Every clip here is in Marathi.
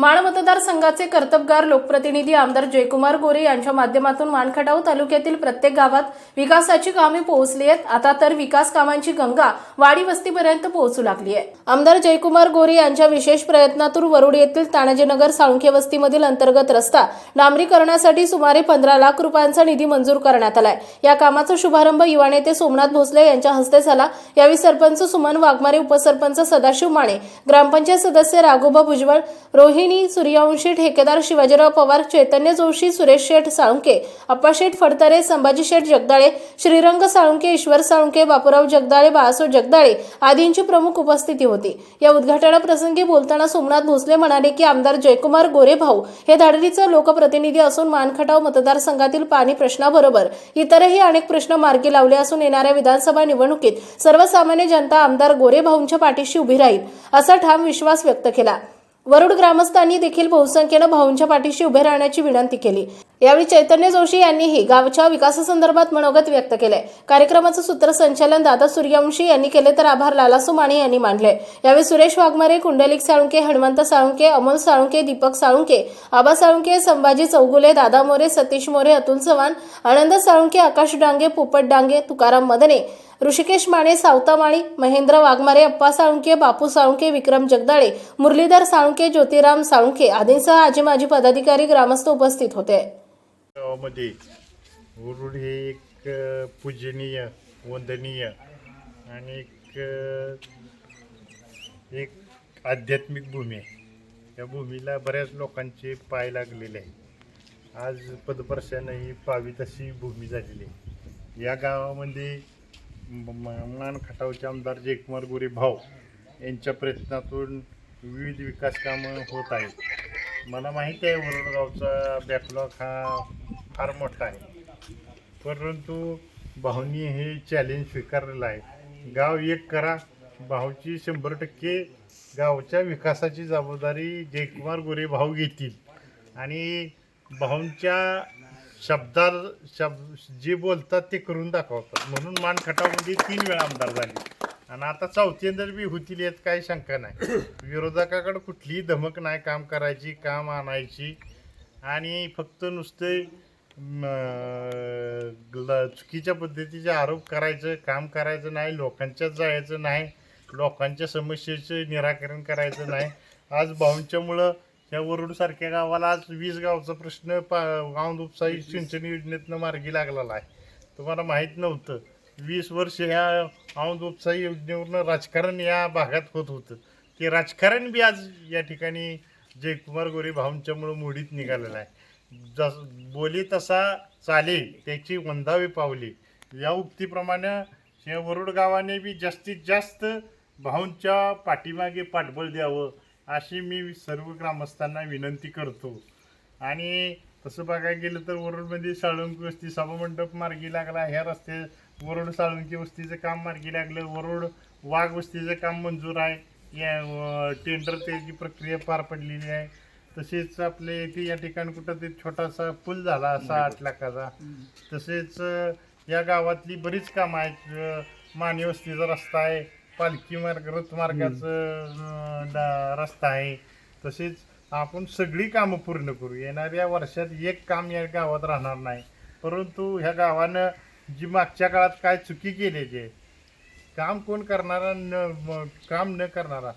Man मतदारसंघाचे कर्तबगार लोकप्रतिनिधी आमदार जयकुमार गोरे यांच्या माध्यमातून माणखटाव तालुक्यातील प्रत्येक गावात विकासाची कामे पोहोचली आहेत. आता तर विकास कामांची गंगा वाडी वस्तीपर्यंत पोहोचू लागली आहे. आमदार जयकुमार गोरे यांच्या विशेष प्रयत्नातून वरुड येथील तानाजीनगर साळुंखे वस्तीमधील अंतर्गत रस्ता डांबरीकरणासाठी सुमारे पंधरा लाख रुपयांचा निधी मंजूर करण्यात आलाय. या कामाचा शुभारंभ युवा नेते सोमनाथ भोसले यांच्या हस्ते झाला. यावेळी सरपंच सुमन वाघमारे उपसरपंच सदाशिव माने ग्रामपंचायत सदस्य राघोबा भुजबळ रोहिणी सूर्यवंशी ठेकेदार शिवाजीराव पवार चैतन्य जोशी सुरेश शेठ साळुंके अप्पाशेठ फडतरे संभाजी शेठ जगदाळे श्रीरंग साळुंके ईश्वर साळुंके बापूराव जगदाळे बाळासो जगदाळे आदींची प्रमुख उपस्थिती होती. या उद्घाटनाप्रसंगी बोलताना सोमनाथ भोसले म्हणाले की आमदार जयकुमार गोरे भाऊ हे धाडरीचे लोकप्रतिनिधी असून मानखटाव मतदारसंघातील पाणी प्रश्नाबरोबर इतरही अनेक प्रश्न मार्गी लावले असून येणाऱ्या विधानसभा निवडणुकीत सर्वसामान्य जनता आमदार गोरे भाऊंच्या पाठीशी उभी राहील असा ठाम विश्वास व्यक्त केला. वरुड ग्रामस्थांनी देखील बहुसंख्येनं भाऊंच्या पाठीशी उभे राहण्याची विनंती केली. यावेळी चैतन्य जोशी यांनीही गावच्या विकासासंदर्भात मनोगत व्यक्त केले कार्यक्रमाचं सूत्रसंचालन दादा सूर्यवंशी यांनी केले तर आभार लालासू माने यांनी मांडले. यावेळी सुरेश वाघमारे कुंडलिक साळुंके हनुमंत साळुंके अमोल साळुंके दीपक साळुंके आबा साळुंके संभाजी चौगुले दादा मोरे सतीश मोरे अतुल चव्हाण आनंद साळुंके आकाश डांगे पोपट डांगे तुकाराम मदने ऋषिकेश माने सावता माळी महेंद्र वाघमारे अप्पा साळुंके बापू साळुंके विक्रम जगदाळे मुरलीधर साळुंके ज्योतिराम साळुंके आदींसह आजी माजी पदाधिकारी ग्रामस्थ उपस्थित होते. गावामध्ये वरुड हे एक पूजनीय वंदनीय आणि एक एक आध्यात्मिक भूमी आहे. या भूमीला बऱ्याच लोकांचे पाय लागलेले आहे आज पदपर्शानं ही पावीत अशी भूमी झालेली आहे. या गावामध्ये मान खटावचे आमदार जयकुमार गोरे भाऊ यांच्या प्रयत्नातून विविध विकास कामं होत आहेत. मला माहिती आहे वरुणगावचा बॅकलॉग हा फार मोठा आहे. परंतु भाऊनी हे चॅलेंज स्वीकारलेलं आहे. गाव एक करा भाऊची शंभर टक्के गावच्या विकासाची जबाबदारी जयकुमार गोरे भाऊ घेतील. आणि भाऊंच्या शब्दार शब्द जे बोलतात ते करून दाखवतात. म्हणून मानखटावमध्ये तीन वेळा आमदार झाले. आणि आता चौथ्यांदर बी होतील यात काही शंका नाही. विरोधकाकडे कुठलीही धमक नाही काम करायची काम आणायची. आणि फक्त नुसते ल- चुकीच्या पद्धतीचे आरोप करायचं काम करायचं नाही लोकांच्याच जायचं नाही लोकांच्या समस्येचं निराकरण करायचं नाही. आज भाऊंच्यामुळं या वरुडसारख्या गावाला आज वीस गावचा प्रश्न पा गाव उपसाई सिंचन योजनेतनं मार्गी लागलेला आहे. तुम्हाला माहीत नव्हतं. वीस वर्ष ह्या औंध उपसाई योजनेवरनं राजकारण या भागात होत होतं. ते राजकारण बी आज या ठिकाणी जयकुमार गोरे भाऊंच्यामुळं मोडीत निघालेलं आहे. जस बोली तसा चाले त्याची वंदावी पावली. या उक्तीप्रमाणे या वरुड गावाने बी जास्तीत जास्त भाऊंच्या पाठीमागे पाठबळ द्यावं. अशी मी सर्व ग्रामस्थांना विनंती करतो. आणि तसं बघायला गेलं तर वरुडमध्ये साळुंकी वस्ती सभामंडप मार्गी लागला. ह्या रस्ते वरुड साळुंकी वस्तीचं काम मार्गी लागलं. वरुड वाघ वस्तीचं काम मंजूर आहे. या टेंडर त्याची प्रक्रिया पार पडलेली आहे. तसेच आपले इथे या ठिकाणी कुठं ते छोटासा पूल झाला असा आठ लाखाचा. तसेच या गावातली बरीच कामं आहेत. माने वस्तीचा रस्ता आहे. पालखी मार्ग रथमार्गाचं डा- रस्ता आहे. तसेच आपण सगळी कामं पूर्ण करू. येणाऱ्या वर्षात एक काम या गावात राहणार नाही. परंतु ह्या गावानं जी मागच्या काळात काय चुकी केलेली आहे काम कोण करणारा न काम न करणारा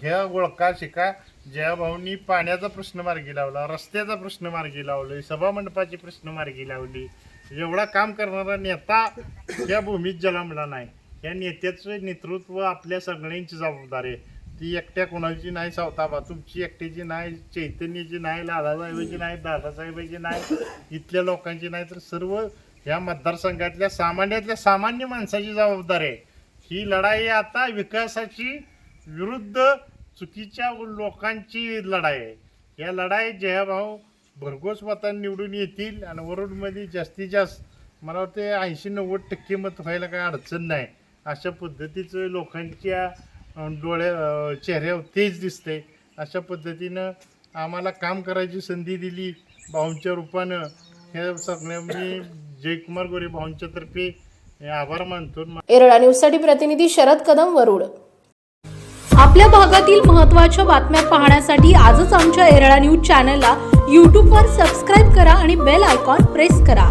ह्या ओळखा शिका. ज्या भाऊनी पाण्याचा प्रश्न मार्गी लावला रस्त्याचा प्रश्न मार्गी लावले सभामंडपाची प्रश्न मार्गी लावली एवढा काम करणारा नेता या भूमीत जन्मला नाही. या नेत्याचं नेतृत्व आपल्या सगळ्यांची जबाबदारी आहे. ती एकट्या कोणाची नाही सावताबा. तुमची एकट्याची नाही चैतन्याची नाही लालासाहेबाची नाही दादासाहेबाची नाही इथल्या लोकांची नाही. तर सर्व या मतदारसंघातल्या सामान्यातल्या सामान्य माणसाची जबाबदारी आहे. ही लढाई आता विकासाची विरुद्ध चुकीच्या लोकांची लढाई आहे. या लढाईत जयाभाऊ भरघोस मतांनी निवडून येतील आणि वरुडमध्ये जास्तीत जास्त मला वाटते ऐंशी नव्वद टक्के मत व्हायला काही अडचण नाही. अशा पद्धतीचं लोकांच्या डोळ्या चेहऱ्यावर तेज दिसते अशा पद्धतीनं आम्हाला काम करायची संधी दिली भाऊंच्या रूपानं. हे सगळ्या मी जयकुमार गोरे भाऊंच्या तर्फे आभार मानतो. एरळा न्यूजसाठी प्रतिनिधी शरद कदम वरुड. आपल्या भागातील महत्त्वाच्या बातम्या पाहण्यासाठी आजच आमच्या एरळा न्यूज चॅनलला यूट्यूबवर सबस्क्राईब करा आणि बेल आयकॉन प्रेस करा.